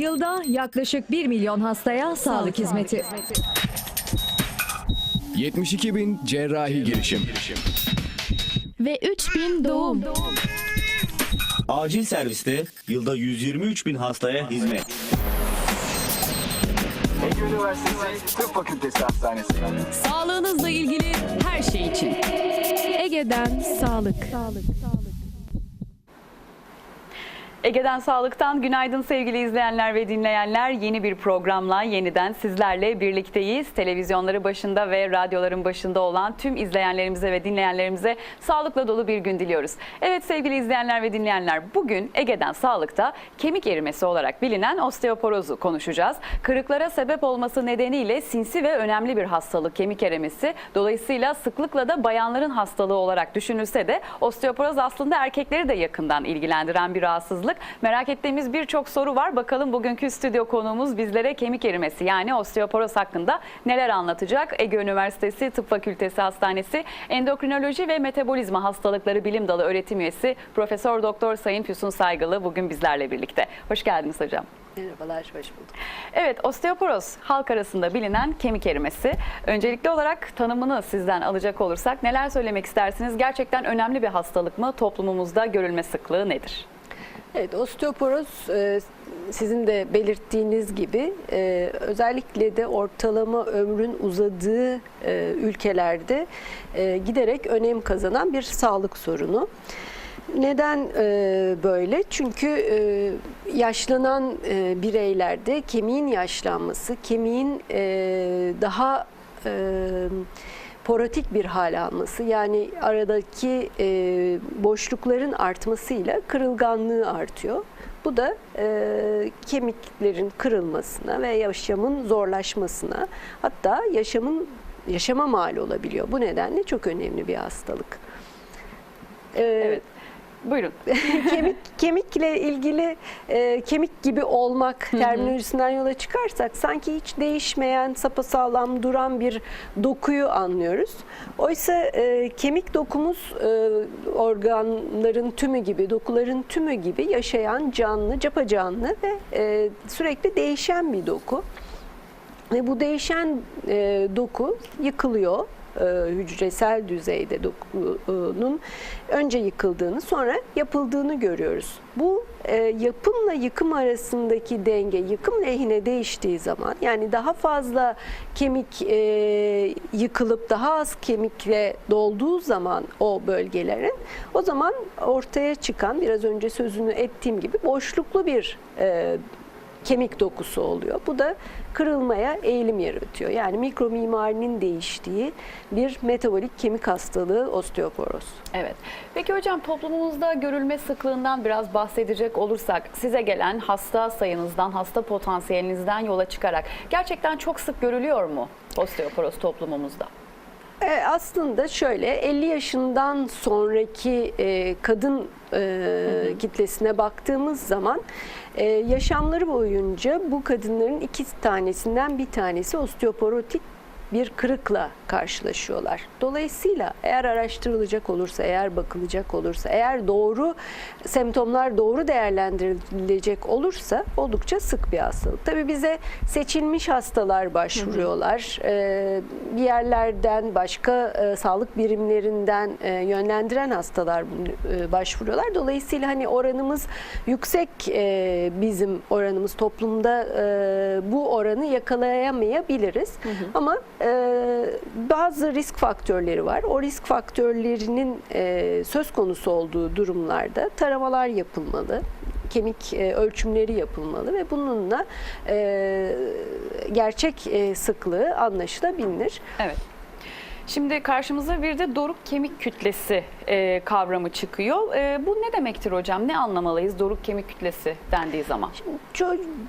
Yılda yaklaşık 1 milyon hastaya sağlık hizmeti. 72 bin cerrahi girişim. ve 3000 doğum. Acil serviste yılda 123 bin hastaya hizmet. Ege Üniversitesi Tıp Fakültesi Hastanesi. Sağlığınızla ilgili her şey için. Ege'den sağlık. Ege'den Sağlık'tan günaydın sevgili izleyenler ve dinleyenler. Yeni bir programla yeniden sizlerle birlikteyiz. Televizyonları başında ve radyoların başında olan tüm izleyenlerimize ve dinleyenlerimize sağlıkla dolu bir gün diliyoruz. Evet sevgili izleyenler ve dinleyenler bugün Ege'den Sağlık'ta kemik erimesi olarak bilinen osteoporozu konuşacağız. Kırıklara sebep olması nedeniyle sinsi ve önemli bir hastalık kemik erimesi. Dolayısıyla sıklıkla da bayanların hastalığı olarak düşünülse de osteoporoz aslında erkekleri de yakından ilgilendiren bir rahatsızlık. Merak ettiğimiz birçok soru var. Bakalım bugünkü stüdyo konuğumuz bizlere kemik erimesi yani osteoporoz hakkında neler anlatacak? Ege Üniversitesi Tıp Fakültesi Hastanesi Endokrinoloji ve Metabolizma Hastalıkları Bilim Dalı öğretim üyesi Profesör Doktor Sayın Füsun Saygılı bugün bizlerle birlikte. Hoş geldiniz hocam. Merhabalar, hoş bulduk. Evet, osteoporoz halk arasında bilinen kemik erimesi. Öncelikli olarak tanımını sizden alacak olursak neler söylemek istersiniz? Gerçekten önemli bir hastalık mı? Toplumumuzda görülme sıklığı nedir? Evet, osteoporoz e, sizin de belirttiğiniz gibi e, özellikle de ortalama ömrün uzadığı e, ülkelerde giderek önem kazanan bir sağlık sorunu. Neden böyle? Çünkü yaşlanan bireylerde kemiğin yaşlanması, kemiğin e, daha porotik bir hal alması yani aradaki e, boşlukların artmasıyla kırılganlığı artıyor. Bu da e, kemiklerin kırılmasına ve yaşamın zorlaşmasına hatta yaşamın yaşama mal olabiliyor. Bu nedenle çok önemli bir hastalık. E, Evet. Buyurun. kemik kemikle ilgili e, kemik gibi olmak terminolojisinden yola çıkarsak sanki hiç değişmeyen sapasağlam duran bir dokuyu anlıyoruz. Oysa e, kemik dokumuz e, organların tümü gibi, dokuların tümü gibi yaşayan canlı, capacanlı ve e, sürekli değişen bir doku. Ve bu değişen e, doku yıkılıyor hücresel düzeyde dokunun önce yıkıldığını sonra yapıldığını görüyoruz. Bu e, yapımla yıkım arasındaki denge yıkım lehine değiştiği zaman yani daha fazla kemik e, yıkılıp daha az kemikle dolduğu zaman o bölgelerin o zaman ortaya çıkan biraz önce sözünü ettiğim gibi boşluklu bir e, kemik dokusu oluyor. Bu da kırılmaya eğilim yaratıyor. Yani mikro mimarinin değiştiği bir metabolik kemik hastalığı osteoporoz. Evet. Peki hocam toplumumuzda görülme sıklığından biraz bahsedecek olursak size gelen hasta sayınızdan, hasta potansiyelinizden yola çıkarak gerçekten çok sık görülüyor mu osteoporoz toplumumuzda? E, aslında şöyle 50 yaşından sonraki e, kadın e, kitlesine baktığımız zaman e, yaşamları boyunca bu kadınların iki tanesinden bir tanesi osteoporotik bir kırıkla karşılaşıyorlar. Dolayısıyla eğer araştırılacak olursa, eğer bakılacak olursa, eğer doğru semptomlar doğru değerlendirilecek olursa oldukça sık bir hastalık. Tabii bize seçilmiş hastalar başvuruyorlar. Ee, bir yerlerden, başka e, sağlık birimlerinden e, yönlendiren hastalar e, başvuruyorlar. Dolayısıyla hani oranımız yüksek e, bizim oranımız toplumda e, bu oranı yakalayamayabiliriz. Ama e, bazı risk faktörleri var. O risk faktörlerinin e, söz konusu olduğu durumlarda taramalar yapılmalı kemik e, ölçümleri yapılmalı ve bununla e, gerçek e, sıklığı anlaşılabilir. Evet. Şimdi karşımıza bir de doruk kemik kütlesi e, kavramı çıkıyor. E, bu ne demektir hocam? Ne anlamalıyız doruk kemik kütlesi dendiği zaman?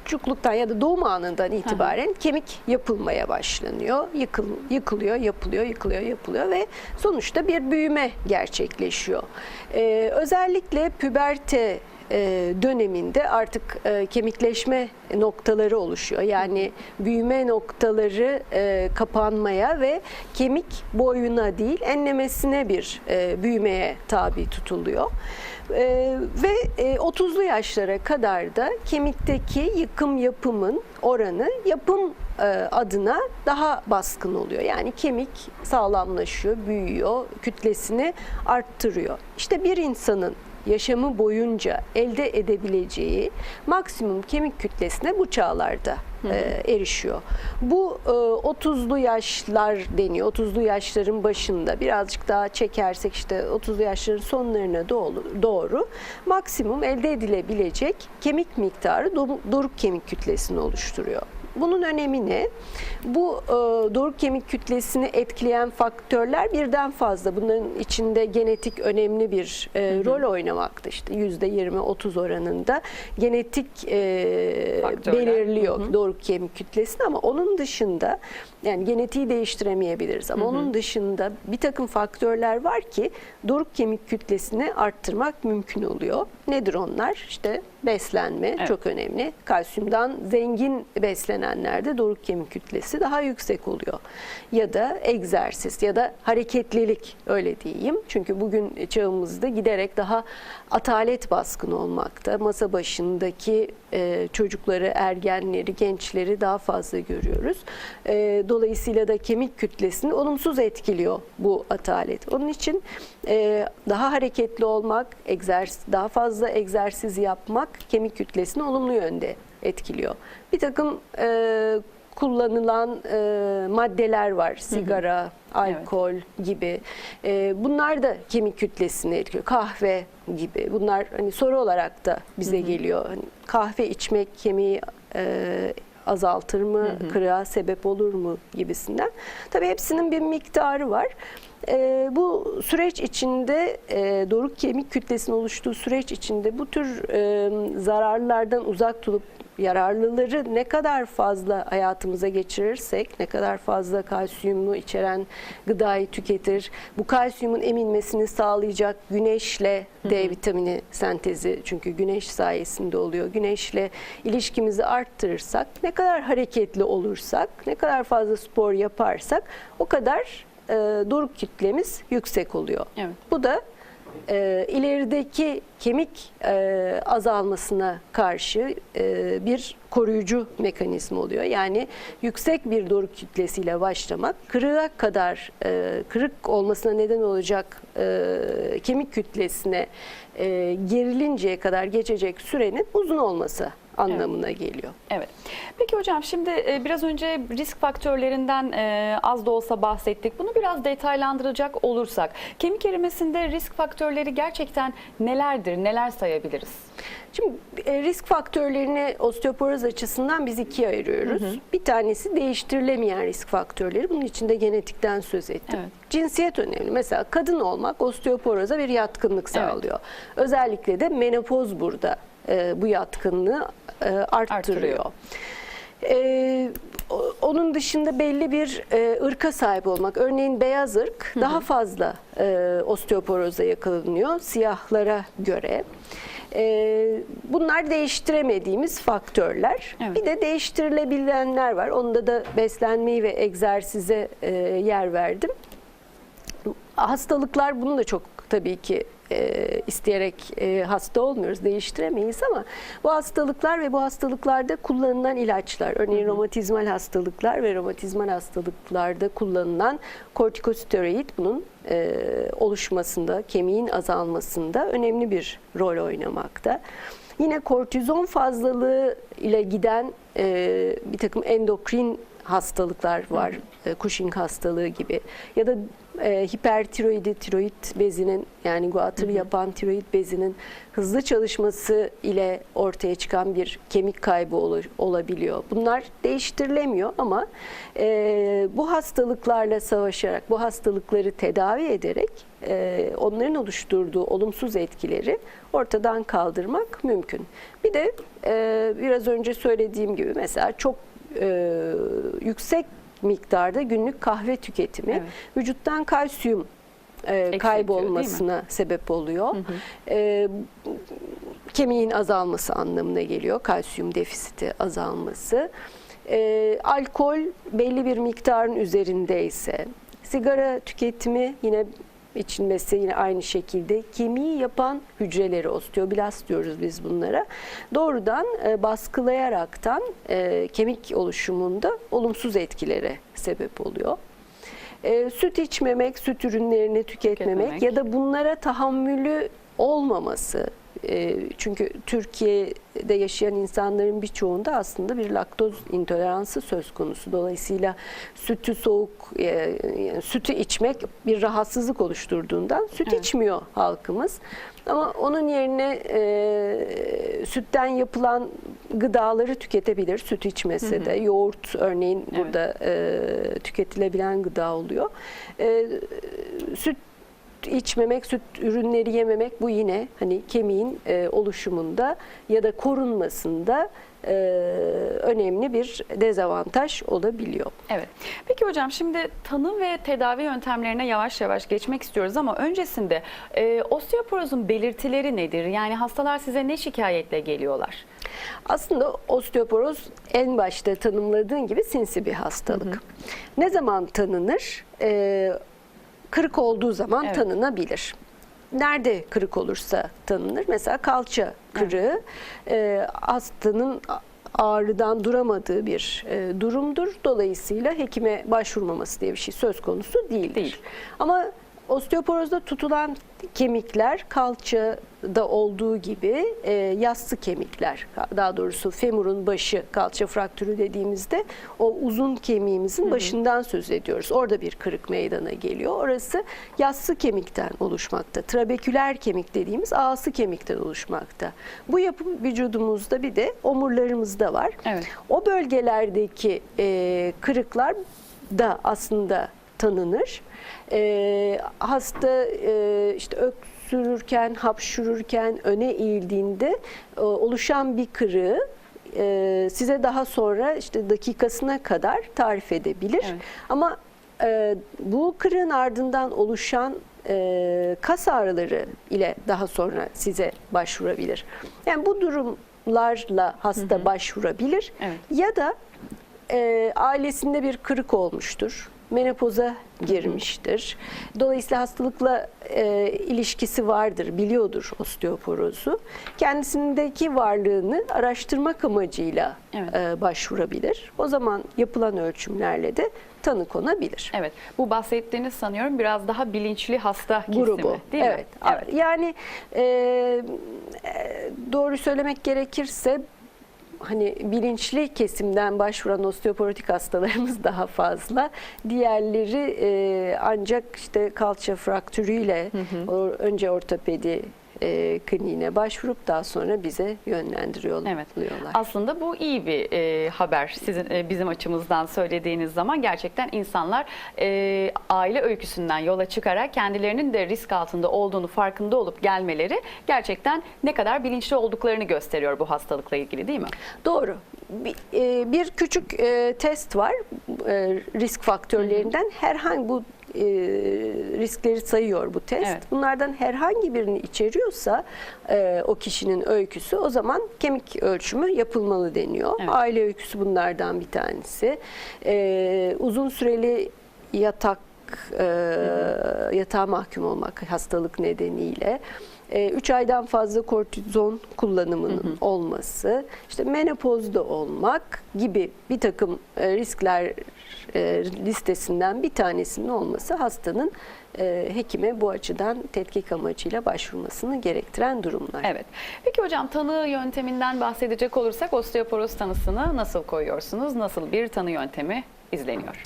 çocukluktan ya da doğum anından itibaren kemik yapılmaya başlanıyor. Yıkıl, yıkılıyor, yapılıyor, yıkılıyor, yapılıyor ve sonuçta bir büyüme gerçekleşiyor. Ee, özellikle püberte e, döneminde artık e, kemikleşme noktaları oluşuyor. Yani büyüme noktaları e, kapanmaya ve kemik boyuna değil enlemesine bir e, büyümeye tabi tutuluyor. E, ve e, 30'lu yaşlara kadar da kemikteki yıkım yapımın oranı yapım e, adına daha baskın oluyor. Yani kemik sağlamlaşıyor, büyüyor, kütlesini arttırıyor. İşte bir insanın yaşamı boyunca elde edebileceği maksimum kemik kütlesine bu çağlarda e, erişiyor. Bu e, 30'lu yaşlar deniyor. 30'lu yaşların başında birazcık daha çekersek işte 30'lu yaşların sonlarına doğru, doğru maksimum elde edilebilecek kemik miktarı do- doruk kemik kütlesini oluşturuyor. Bunun önemi ne? Bu e, doruk kemik kütlesini etkileyen faktörler birden fazla. Bunların içinde genetik önemli bir e, rol oynamakta. İşte %20-30 oranında genetik e, Faktörler. belirliyor doruk kemik kütlesini ama onun dışında yani genetiği değiştiremeyebiliriz ama onun dışında bir takım faktörler var ki doruk kemik kütlesini arttırmak mümkün oluyor. Nedir onlar? İşte beslenme Evet. çok önemli. Kalsiyumdan zengin beslenenlerde doruk kemik kütlesi daha yüksek oluyor. Ya da egzersiz ya da hareketlilik öyle diyeyim. Çünkü bugün çağımızda giderek daha atalet baskın olmakta. Masa başındaki e, çocukları, ergenleri, gençleri daha fazla görüyoruz. E, dolayısıyla da kemik kütlesini olumsuz etkiliyor bu atalet. Onun için e, daha hareketli olmak, egzersiz, daha fazla egzersiz yapmak kemik kütlesini olumlu yönde etkiliyor. Bir takım e, kullanılan e, maddeler var. Sigara, alkol gibi. E, bunlar da kemik kütlesini etkiliyor. Kahve gibi. Bunlar hani soru olarak da bize geliyor. Hani kahve içmek kemiği e, azaltır mı, kırığa sebep olur mu gibisinden. Tabii hepsinin bir miktarı var. E, bu süreç içinde e, doruk kemik kütlesinin oluştuğu süreç içinde bu tür e, zararlardan uzak tutup yararlıları ne kadar fazla hayatımıza geçirirsek, ne kadar fazla kalsiyumu içeren gıdayı tüketir, bu kalsiyumun emilmesini sağlayacak güneşle D vitamini sentezi çünkü güneş sayesinde oluyor. Güneşle ilişkimizi arttırırsak, ne kadar hareketli olursak, ne kadar fazla spor yaparsak o kadar e, doruk kütlemiz yüksek oluyor. Evet. Bu da e, ilerideki kemik e, azalmasına karşı e, bir koruyucu mekanizma oluyor. Yani yüksek bir doruk kütlesiyle başlamak kırığa kadar e, kırık olmasına neden olacak e, kemik kütlesine e, gerilinceye kadar geçecek sürenin uzun olması anlamına geliyor. Evet. Peki hocam şimdi e, biraz önce risk faktörlerinden e, az da olsa bahsettik. Bunu biraz detaylandıracak olursak kemik erimesinde risk faktörleri gerçekten nelerdir? Neler sayabiliriz? Şimdi e, risk faktörlerini osteoporoz açısından biz ikiye ayırıyoruz. Bir tanesi değiştirilemeyen risk faktörleri. Bunun içinde genetikten söz ettim. Evet. Cinsiyet önemli. Mesela kadın olmak osteoporoza bir yatkınlık sağlıyor. Özellikle de menopoz burada e, bu yatkınlığı e, arttırıyor. Arttırıyor. E, onun dışında belli bir e, ırka sahip olmak. Örneğin beyaz ırk daha fazla e, osteoporoza yakalanıyor siyahlara göre. E, bunlar değiştiremediğimiz faktörler. Evet. Bir de değiştirilebilenler var. Onda da beslenmeyi ve egzersize e, yer verdim. Hastalıklar bunu da çok tabii ki e, isteyerek e, hasta olmuyoruz, değiştiremeyiz ama bu hastalıklar ve bu hastalıklarda kullanılan ilaçlar, örneğin romatizmal hastalıklar ve romatizmal hastalıklarda kullanılan kortikosteroid bunun e, oluşmasında, kemiğin azalmasında önemli bir rol oynamakta. Yine kortizon fazlalığı ile giden e, bir takım endokrin hastalıklar var. E, Cushing hastalığı gibi. Ya da e, hipertiroidi, tiroid bezinin yani guatrı yapan tiroid bezinin hızlı çalışması ile ortaya çıkan bir kemik kaybı ol- olabiliyor. Bunlar değiştirilemiyor ama e, bu hastalıklarla savaşarak, bu hastalıkları tedavi ederek e, onların oluşturduğu olumsuz etkileri ortadan kaldırmak mümkün. Bir de e, biraz önce söylediğim gibi mesela çok e, yüksek miktarda günlük kahve tüketimi Evet. vücuttan kalsiyum e, Eksiltiyor, kaybolmasına sebep oluyor. E, kemiğin azalması anlamına geliyor. Kalsiyum defisiti azalması. E, alkol belli bir miktarın üzerindeyse, sigara tüketimi yine içilmesi yine aynı şekilde kemiği yapan hücreleri osteoblast diyoruz biz bunlara. Doğrudan e, baskılayaraktan e, kemik oluşumunda olumsuz etkilere sebep oluyor. E, süt içmemek, süt ürünlerini tüketmemek, Tüketmemek. ya da bunlara tahammülü olmaması. E, çünkü Türkiye'de yaşayan insanların birçoğunda aslında bir laktoz intoleransı söz konusu. Dolayısıyla sütü soğuk, e, sütü içmek bir rahatsızlık oluşturduğundan süt Evet. içmiyor halkımız. Ama onun yerine e, sütten yapılan gıdaları tüketebilir. Süt içmese de yoğurt örneğin Evet. burada e, tüketilebilen gıda oluyor. E, süt içmemek, süt ürünleri yememek bu yine hani kemiğin e, oluşumunda ya da korunmasında e, önemli bir dezavantaj olabiliyor. Evet. Peki hocam şimdi tanı ve tedavi yöntemlerine yavaş yavaş geçmek istiyoruz ama öncesinde e, osteoporozun belirtileri nedir? Yani hastalar size ne şikayetle geliyorlar? Aslında osteoporoz en başta tanımladığın gibi sinsi bir hastalık. Ne zaman tanınır? E, kırık olduğu zaman Evet. tanınabilir. Nerede kırık olursa tanınır. Mesela kalça kırığı e, hastanın ağrıdan duramadığı bir e, durumdur. Dolayısıyla hekime başvurmaması diye bir şey söz konusu değildir. Değil. Ama osteoporozda tutulan kemikler kalçada olduğu gibi e, yassı kemikler. Daha doğrusu femurun başı kalça fraktürü dediğimizde o uzun kemiğimizin başından söz ediyoruz. Orada bir kırık meydana geliyor. Orası yassı kemikten oluşmakta. Trabeküler kemik dediğimiz ağası kemikten oluşmakta. Bu yapı vücudumuzda bir de omurlarımızda var. Evet. O bölgelerdeki e, kırıklar da aslında tanınır. E, hasta e, işte öksürürken, hapşururken, öne eğildiğinde e, oluşan bir kırığı e, size daha sonra işte dakikasına kadar tarif edebilir. Evet. Ama e, bu kırığın ardından oluşan e, kas ağrıları ile daha sonra size başvurabilir. Yani bu durumlarla hasta başvurabilir. Evet. Ya da e, ailesinde bir kırık olmuştur. Menopoza girmiştir. Dolayısıyla hastalıkla e, ilişkisi vardır, biliyordur osteoporozu. Kendisindeki varlığını araştırmak amacıyla Evet. e, başvurabilir. O zaman yapılan ölçümlerle de tanı konabilir. Evet. Bu bahsettiğiniz sanıyorum biraz daha bilinçli hasta kesimi Grubu. değil evet. mi? Evet. Yani e, e, doğru söylemek gerekirse hani bilinçli kesimden başvuran osteoporotik hastalarımız daha fazla. Diğerleri e, ancak işte kalça fraktürüyle o, önce ortopedi e, kliniğine başvurup daha sonra bize yönlendiriyorlar. Evet. Aslında bu iyi bir e, haber sizin e, bizim açımızdan söylediğiniz zaman gerçekten insanlar e, aile öyküsünden yola çıkarak kendilerinin de risk altında olduğunu farkında olup gelmeleri gerçekten ne kadar bilinçli olduklarını gösteriyor bu hastalıkla ilgili değil mi? Doğru. Bir, e, bir küçük e, test var e, risk faktörlerinden. Herhangi bu e, riskleri sayıyor bu test. Evet. Bunlardan herhangi birini içeriyorsa e, o kişinin öyküsü o zaman kemik ölçümü yapılmalı deniyor. Evet. Aile öyküsü bunlardan bir tanesi. E, uzun süreli yatak e, yatağa mahkum olmak hastalık nedeniyle. 3 aydan fazla kortizon kullanımının olması, işte menopozda olmak gibi bir takım e, riskler listesinden bir tanesinin olması hastanın e, hekime bu açıdan tetkik amacıyla başvurmasını gerektiren durumlar. Evet. Peki hocam tanı yönteminden bahsedecek olursak osteoporoz tanısını nasıl koyuyorsunuz? Nasıl bir tanı yöntemi izleniyor?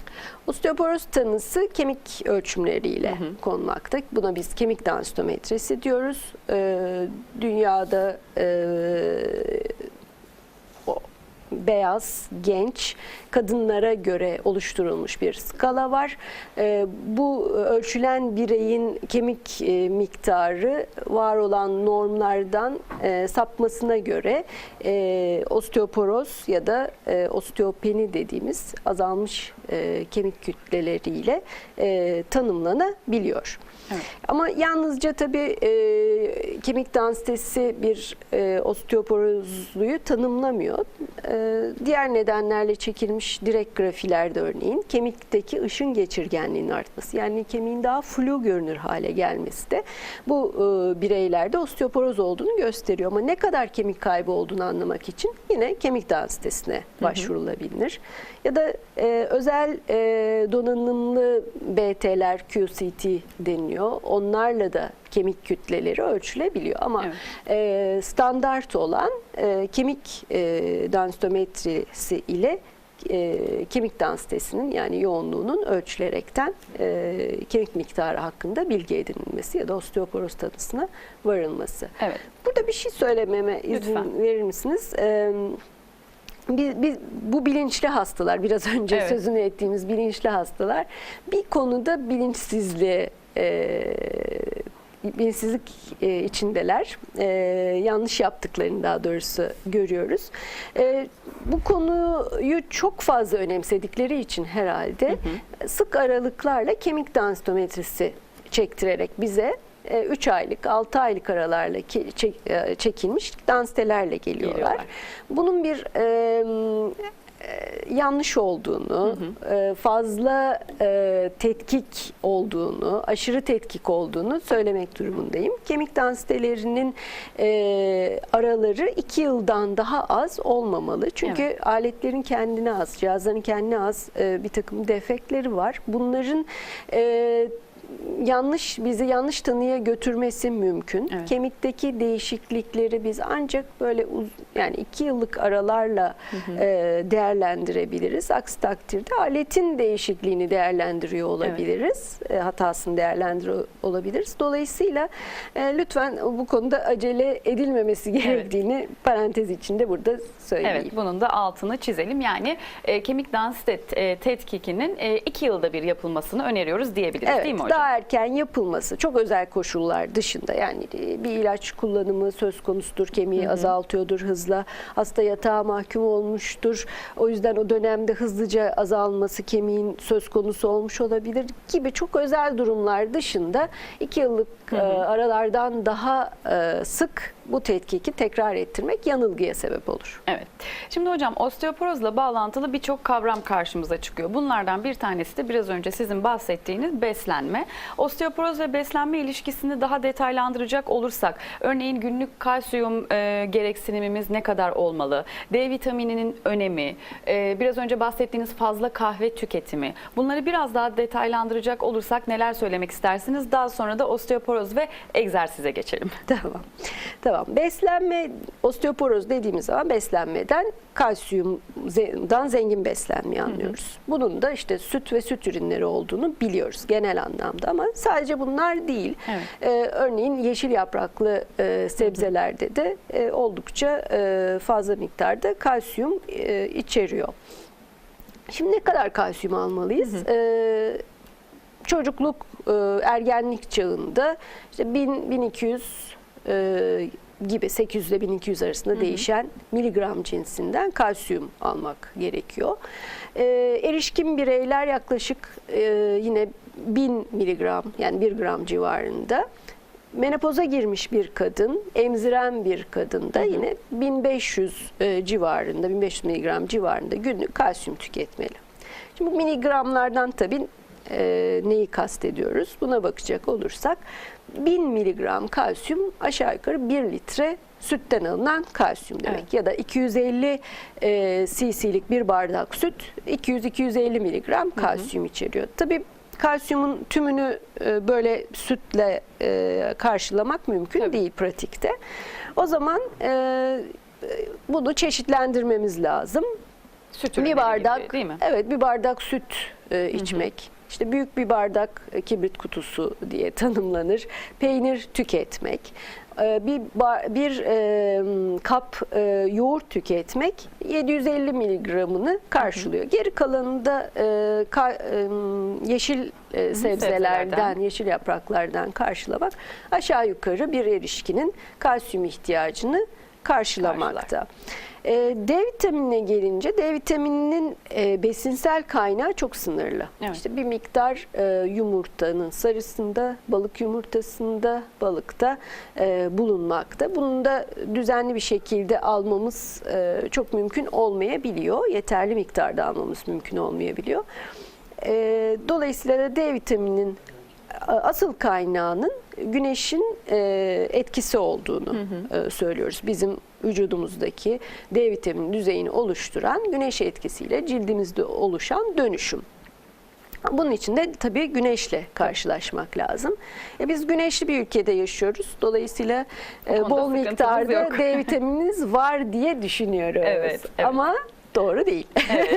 Osteoporoz tanısı kemik ölçümleriyle konmakta. Buna biz kemik densitometresi diyoruz. Ee, dünyada e, beyaz, genç kadınlara göre oluşturulmuş bir skala var. Ee, bu ölçülen bireyin kemik e, miktarı var olan normlardan e, sapmasına göre e, osteoporoz ya da e, osteopeni dediğimiz azalmış e, kemik kütleleriyle e, tanımlanabiliyor. Ama yalnızca tabii e, kemik densitesi bir e, osteoporozluyu tanımlamıyor. E, diğer nedenlerle çekilmiş direkt grafilerde örneğin kemikteki ışın geçirgenliğinin artması yani kemiğin daha flu görünür hale gelmesi de bu e, bireylerde osteoporoz olduğunu gösteriyor. Ama ne kadar kemik kaybı olduğunu anlamak için yine kemik densitesine başvurulabilir. Ya da e, özel e, donanımlı BT'ler QCT deniliyor. Onlarla da kemik kütleleri ölçülebiliyor ama Evet. e, standart olan e, kemik e, densitometrisi ile e, kemik densitesinin yani yoğunluğunun ölçülerekten e, kemik miktarı hakkında bilgi edinilmesi ya da osteoporoz tanısına varılması. Evet. Burada bir şey söylememe izin Lütfen. verir misiniz? Biz, biz- bu bilinçli hastalar, biraz önce Evet. sözünü ettiğimiz bilinçli hastalar bir konuda bilinçsizliğe e, bilinçsizlik e, içindeler. E, yanlış yaptıklarını daha doğrusu görüyoruz. E, bu konuyu çok fazla önemsedikleri için herhalde sık aralıklarla kemik densitometrisi çektirerek bize 3 aylık, 6 aylık aralarla e, çekilmiş dansitelerle geliyorlar. Geliyorlar. Bunun bir e, e, yanlış olduğunu, e, fazla e, tetkik olduğunu, aşırı tetkik olduğunu söylemek durumundayım. Kemik densitelerinin e, araları 2 yıldan daha az olmamalı. Çünkü aletlerin kendine az, cihazların kendine az e, bir takım defektleri var. Bunların e, yanlış bizi yanlış tanıya götürmesi mümkün. Evet. Kemikteki değişiklikleri biz ancak böyle uz, yani iki yıllık aralarla e, değerlendirebiliriz. Aksi takdirde aletin değişikliğini değerlendiriyor olabiliriz. E, hatasını değerlendiriyor olabiliriz. Dolayısıyla e, lütfen bu konuda acele edilmemesi gerektiğini parantez içinde burada söyleyeyim. Evet, bunun da altını çizelim. Yani e, kemik densite e, tetkikinin e, iki yılda bir yapılmasını öneriyoruz diyebiliriz Evet, değil mi hocam? daha erken yapılması çok özel koşullar dışında. Yani e, bir ilaç kullanımı söz konusudur, kemiği azaltıyordur hızla, hasta yatağa mahkum olmuştur. O yüzden o dönemde hızlıca azalması kemiğin söz konusu olmuş olabilir gibi çok özel durumlar dışında iki yıllık e, aralardan daha e, sık bu tetkiki tekrar ettirmek yanılgıya sebep olur. Evet. Şimdi hocam osteoporozla bağlantılı birçok kavram karşımıza çıkıyor. Bunlardan bir tanesi de biraz önce sizin bahsettiğiniz beslenme. Osteoporoz ve beslenme ilişkisini daha detaylandıracak olursak, örneğin günlük kalsiyum e, gereksinimimiz ne kadar olmalı? D vitamininin önemi, e, biraz önce bahsettiğiniz fazla kahve tüketimi. Bunları biraz daha detaylandıracak olursak neler söylemek istersiniz? Daha sonra da osteoporoz ve egzersize geçelim. Tamam. Tamam. Beslenme, osteoporoz dediğimiz zaman beslenmeden kalsiyumdan zengin beslenmeyi anlıyoruz. Bunun da işte süt ve süt ürünleri olduğunu biliyoruz genel anlamda ama sadece bunlar değil. Evet. Ee, örneğin yeşil yapraklı e, sebzelerde de e, oldukça e, fazla miktarda kalsiyum e, içeriyor. Şimdi ne kadar kalsiyum almalıyız? Ee, çocukluk, e, ergenlik çağında işte 1000 1200 e, gibi 800 ile 1200 arasında değişen miligram cinsinden kalsiyum almak gerekiyor. E, erişkin bireyler yaklaşık e, yine 1000 miligram yani 1 gram civarında. Menopoza girmiş bir kadın, emziren bir kadın da yine 1500 e, civarında, 1500 miligram civarında günlük kalsiyum tüketmeli. Şimdi bu miligramlardan tabii e, neyi kastediyoruz? Buna bakacak olursak 1000 miligram kalsiyum aşağı yukarı 1 litre sütten alınan kalsiyum demek. Evet. Ya da 250 e, cc'lik bir bardak süt 200-250 miligram kalsiyum içeriyor. Tabii kalsiyumun tümünü e, böyle sütle e, karşılamak mümkün Tabii. değil pratikte. O zaman e, bunu çeşitlendirmemiz lazım Süt bir bardak gibi, değil mi? evet bir bardak süt e, içmek işte büyük bir bardak e, kibrit kutusu diye tanımlanır peynir tüketmek e, bir bir e, kap e, yoğurt tüketmek 750 miligramını karşılıyor. Geri kalanını da e, ka- e, yeşil e, sebzelerden, sebzelerden. yeşil yapraklardan karşılamak aşağı yukarı bir erişkinin kalsiyum ihtiyacını karşılamakta. E, D vitaminine gelince D vitamininin e, besinsel kaynağı çok sınırlı. Evet. İşte bir miktar e, yumurtanın sarısında, balık yumurtasında, balıkta e, bulunmakta. Bunu da düzenli bir şekilde almamız e, çok mümkün olmayabiliyor. Yeterli miktarda almamız mümkün olmayabiliyor. E, dolayısıyla da D vitamininin asıl kaynağının güneşin e, etkisi olduğunu e, söylüyoruz. Bizim vücudumuzdaki D vitamini düzeyini oluşturan güneş etkisiyle cildimizde oluşan dönüşüm. Bunun için de tabii güneşle karşılaşmak lazım. E biz güneşli bir ülkede yaşıyoruz. Dolayısıyla e, bol miktarda. D vitamininiz var diye düşünüyoruz. Evet, evet. Ama doğru değil.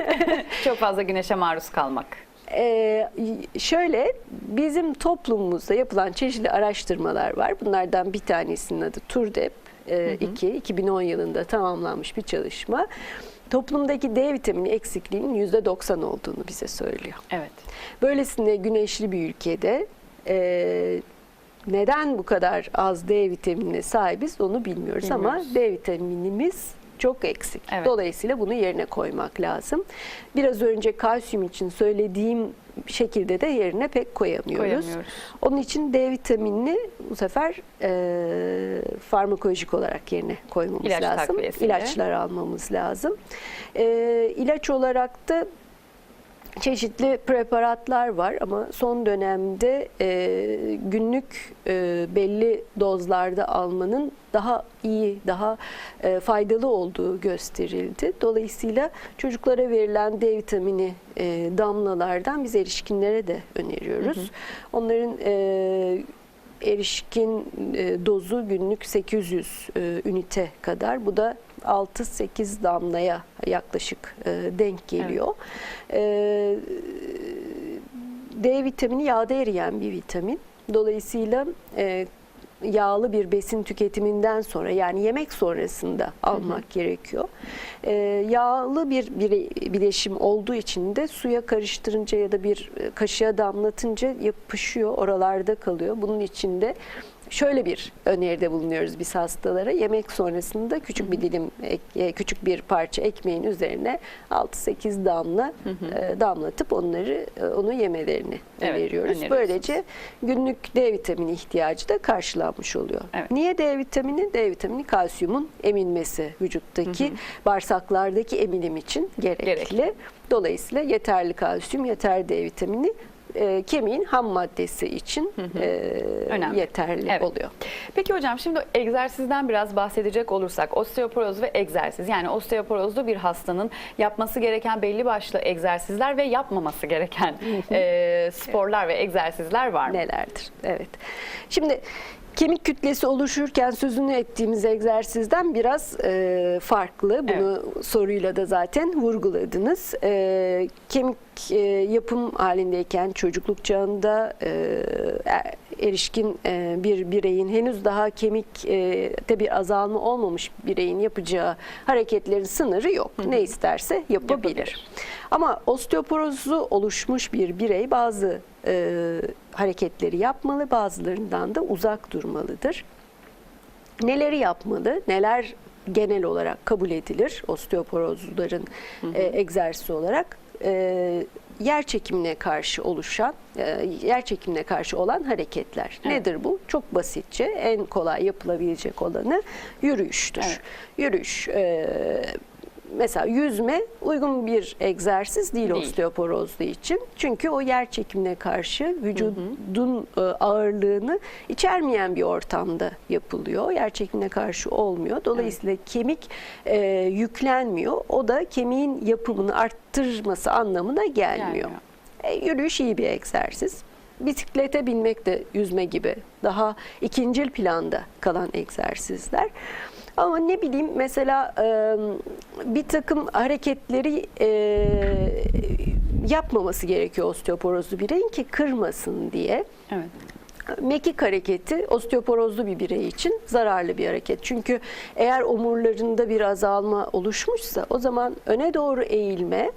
Çok fazla güneşe maruz kalmak. Ee, şöyle bizim toplumumuzda yapılan çeşitli araştırmalar var. Bunlardan bir tanesinin adı TURDEP 2 2010 yılında tamamlanmış bir çalışma. Toplumdaki D vitamini eksikliğinin %90 olduğunu bize söylüyor. Evet. Böylesine güneşli bir ülkede e, neden bu kadar az D vitaminine sahibiz onu bilmiyoruz, ama Bilmiyoruz. D vitaminimiz çok eksik. Evet. Dolayısıyla bunu yerine koymak lazım. Biraz önce kalsiyum için söylediğim şekilde de yerine pek koyamıyoruz. Koyamıyoruz. Onun için D vitaminini bu sefer e, farmakolojik olarak yerine koymamız İlaç lazım. İlaçlar almamız lazım. E, ilaç olarak da çeşitli preparatlar var ama son dönemde e, günlük e, belli dozlarda almanın daha iyi, daha e, faydalı olduğu gösterildi. Dolayısıyla çocuklara verilen D vitamini e, damlalardan biz erişkinlere de öneriyoruz. Onların e, erişkin e, dozu günlük 800 e, ünite kadar. Bu da 6-8 damlaya yaklaşık e, denk geliyor. E, D vitamini yağda eriyen bir vitamin. Dolayısıyla e, yağlı bir besin tüketiminden sonra yani yemek sonrasında almak gerekiyor. E, yağlı bir bire- bileşim olduğu için de suya karıştırınca ya da bir e, kaşığa damlatınca yapışıyor, oralarda kalıyor. Bunun için de şöyle bir öneride bulunuyoruz biz hastalara. Yemek sonrasında küçük bir dilim, e, küçük bir parça ekmeğin üzerine 6-8 damla e, damlatıp onları e, onu yemelerini Evet, öneriyorsunuz. Böylece günlük D vitamini ihtiyacı da karşılanmış oluyor. Evet. Niye D vitamini? D vitamini kalsiyumun emilmesi vücuttaki bağırsaklardaki emilim için gerekli. Gerekli. Dolayısıyla yeterli kalsiyum, yeterli D vitamini e, kemiğin ham maddesi için e, Önemli. yeterli Evet. oluyor. Peki hocam şimdi egzersizden biraz bahsedecek olursak osteoporoz ve egzersiz yani osteoporozlu bir hastanın yapması gereken belli başlı egzersizler ve yapmaması gereken e, sporlar ve egzersizler var mı? nelerdir? Evet. Şimdi kemik kütlesi oluşurken sözünü ettiğimiz egzersizden biraz e, farklı. Bunu soruyla da zaten vurguladınız. E, kemik e, yapım halindeyken çocukluk çağında e, er- erişkin e, bir bireyin henüz daha kemikte bir azalma olmamış bireyin yapacağı hareketlerin sınırı yok. Ne isterse yapabilir. Yapabilir. Ama osteoporozu oluşmuş bir birey bazı e, hareketleri yapmalı, bazılarından da uzak durmalıdır. Neleri yapmalı, neler genel olarak kabul edilir osteoporozluların e, egzersizi olarak? E, yer çekimine karşı oluşan, e, yer çekimine karşı olan hareketler. Nedir bu? Çok basitçe en kolay yapılabilecek olanı yürüyüştür. Evet. Yürüyüş, e, mesela yüzme uygun bir egzersiz değil, Değil. osteoporozlu için. Çünkü o yer çekimine karşı vücudun e, ağırlığını içermeyen bir ortamda yapılıyor. Yer çekimine karşı olmuyor. Dolayısıyla kemik e, yüklenmiyor. O da kemiğin yapımını arttırması anlamına gelmiyor. Gelmiyor. E, yürüyüş iyi bir egzersiz. Bisiklete binmek de yüzme gibi daha ikincil planda kalan egzersizler. Ama ne bileyim mesela bir takım hareketleri yapmaması gerekiyor osteoporozlu bireyin ki kırmasın diye. Evet. Mekik hareketi osteoporozlu bir birey için zararlı bir hareket. Çünkü eğer omurlarında bir azalma oluşmuşsa o zaman öne doğru eğilme,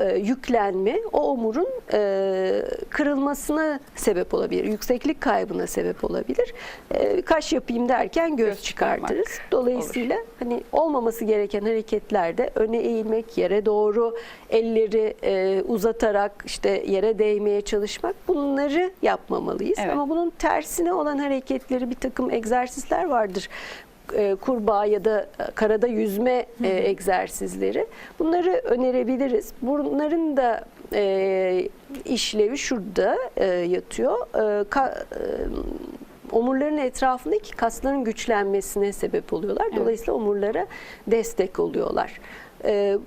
e, yüklenme o omurun e, kırılmasına sebep olabilir. Yükseklik kaybına sebep olabilir. E, kaş yapayım derken göz, Göz çıkartırız. Dolayısıyla hani olmaması gereken hareketlerde öne eğilmek, yere doğru elleri e, uzatarak işte yere değmeye çalışmak bunları yapmamalıyız. Evet. Ama bunun tersine olan hareketleri bir takım egzersizler vardır. E, kurbağa ya da karada yüzme e, egzersizleri. Bunları önerebiliriz. Bunların da e, işlevi şurada e, yatıyor. E, ka- e, omurların etrafındaki kasların güçlenmesine sebep oluyorlar. Dolayısıyla omurlara destek oluyorlar. Ee,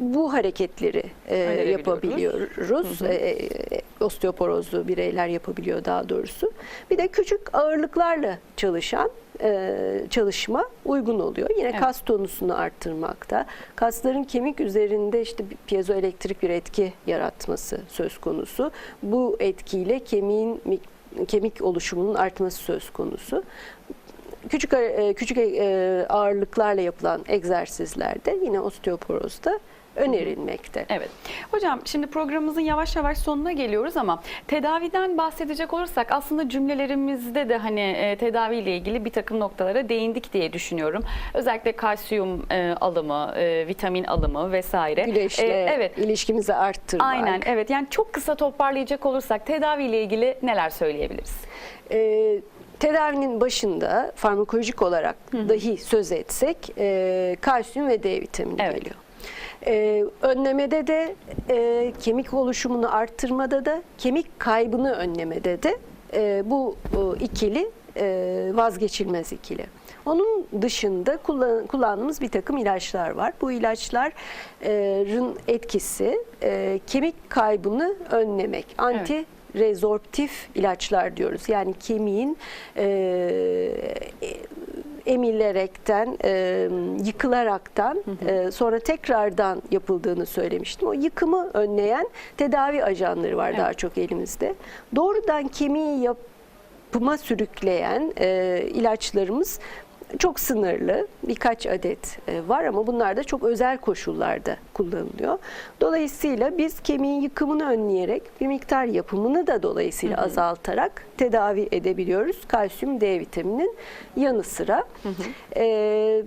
bu hareketleri e, yapabiliyoruz. E, e, osteoporozlu bireyler yapabiliyor daha doğrusu. Bir de küçük ağırlıklarla çalışan e, çalışma uygun oluyor. Yine Evet. kas tonusunu arttırmakta. Kasların kemik üzerinde işte piezoelektrik bir etki yaratması söz konusu. Bu etkiyle kemiğin mik- kemik oluşumunun artması söz konusu. Küçük e, küçük e, ağırlıklarla yapılan egzersizlerde yine osteoporozda önerilmekte. Evet. Hocam şimdi programımızın yavaş yavaş sonuna geliyoruz ama tedaviden bahsedecek olursak aslında cümlelerimizde de hani e, tedaviyle ilgili bir takım noktalara değindik diye düşünüyorum. Özellikle kalsiyum e, alımı, e, vitamin alımı vesaire. Güneşle E, evet. ilişkimizi arttırmak. Aynen evet yani çok kısa toparlayacak olursak tedaviyle ilgili neler söyleyebiliriz? E, tedavinin başında farmakolojik olarak dahi söz etsek e, kalsiyum ve D vitamini Evet. geliyor. E, önlemede de e, kemik oluşumunu arttırmada da kemik kaybını önlemede de e, bu e, ikili e, vazgeçilmez ikili. Onun dışında kullan, kullandığımız bir takım ilaçlar var. Bu ilaçların etkisi e, kemik kaybını önlemek. Anti rezorptif ilaçlar diyoruz. Yani kemiğin e, emilerekten, e, yıkılaraktan e, sonra tekrardan yapıldığını söylemiştim. O yıkımı önleyen tedavi ajanları var daha çok elimizde. Doğrudan kemiği yapıma sürükleyen e, ilaçlarımız çok sınırlı birkaç adet e, var ama bunlar da çok özel koşullarda kullanılıyor. Dolayısıyla biz kemiğin yıkımını önleyerek bir miktar yapımını da dolayısıyla azaltarak tedavi edebiliyoruz. Kalsiyum D vitaminin yanı sıra. E,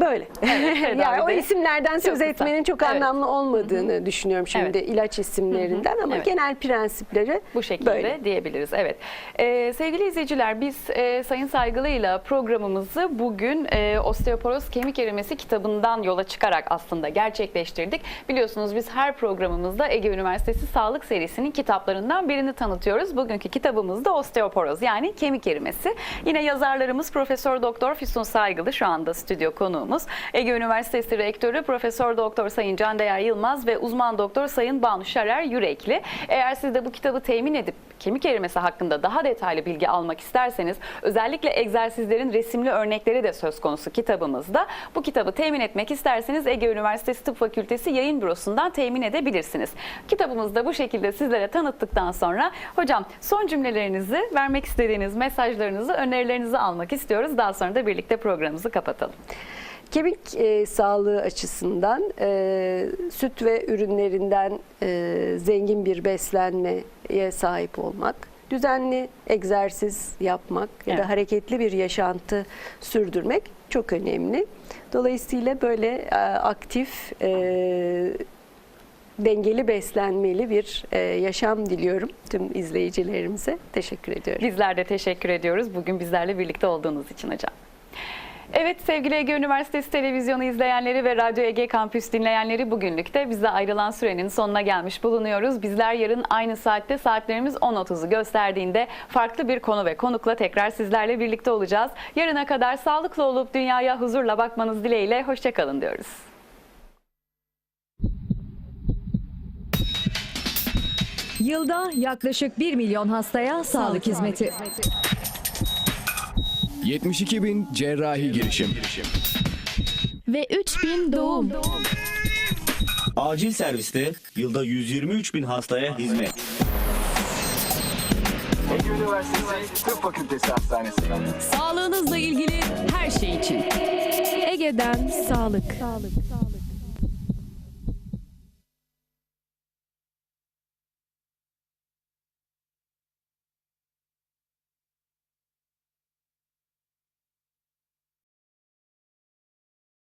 Böyle. yani o isimlerden söz kısa. etmenin çok Evet. anlamlı olmadığını düşünüyorum şimdi Evet. ilaç isimlerinden ama Evet. genel prensipleri Bu şekilde böyle. diyebiliriz. Evet. Ee, sevgili izleyiciler biz e, Sayın Saygılı'yla programımızı bugün e, Osteoporoz Kemik Erimesi kitabından yola çıkarak aslında gerçekleştirdik. Biliyorsunuz biz her programımızda Ege Üniversitesi Sağlık serisinin kitaplarından birini tanıtıyoruz. Bugünkü kitabımız da Osteoporoz yani kemik erimesi. Yine yazarlarımız Profesör Doktor Füsun Saygılı şu anda stüdyo konuğumuz. Ege Üniversitesi Rektörü Profesör Doktor Sayın Candeğer Yılmaz ve uzman doktor Sayın Banu Şarer Yürekli. Eğer siz de bu kitabı temin edip kemik erimesi hakkında daha detaylı bilgi almak isterseniz özellikle egzersizlerin resimli örnekleri de söz konusu kitabımızda. Bu kitabı temin etmek isterseniz Ege Üniversitesi Tıp Fakültesi yayın bürosundan temin edebilirsiniz. Kitabımızı da bu şekilde sizlere tanıttıktan sonra hocam son cümlelerinizi, vermek istediğiniz mesajlarınızı, önerilerinizi almak istiyoruz. Daha sonra da birlikte programımızı kapatalım. Kemik e, sağlığı açısından e, süt ve ürünlerinden e, zengin bir beslenmeye sahip olmak, düzenli egzersiz yapmak ya Evet. da hareketli bir yaşantı sürdürmek çok önemli. Dolayısıyla böyle e, aktif, e, dengeli beslenmeli bir e, yaşam diliyorum tüm izleyicilerimize. Teşekkür ediyorum. Bizler de teşekkür ediyoruz bugün bizlerle birlikte olduğunuz için hocam. Evet sevgili Ege Üniversitesi televizyonu izleyenleri ve Radyo Ege Kampüs dinleyenleri bugünlük de bize ayrılan sürenin sonuna gelmiş bulunuyoruz. Bizler yarın aynı saatte saatlerimiz 10.30'u gösterdiğinde farklı bir konu ve konukla tekrar sizlerle birlikte olacağız. Yarına kadar sağlıklı olup dünyaya huzurla bakmanız dileğiyle hoşçakalın diyoruz. Yılda yaklaşık 1 milyon hastaya sağlık hizmeti. 72 bin cerrahi girişim. Ve 3000 doğum. Acil serviste yılda 123 bin hastaya hizmet. Ege Üniversitesi Tıp Fakültesi Hastanesi. Sağlığınızla ilgili her şey için. Ege'den sağlık. sağlık.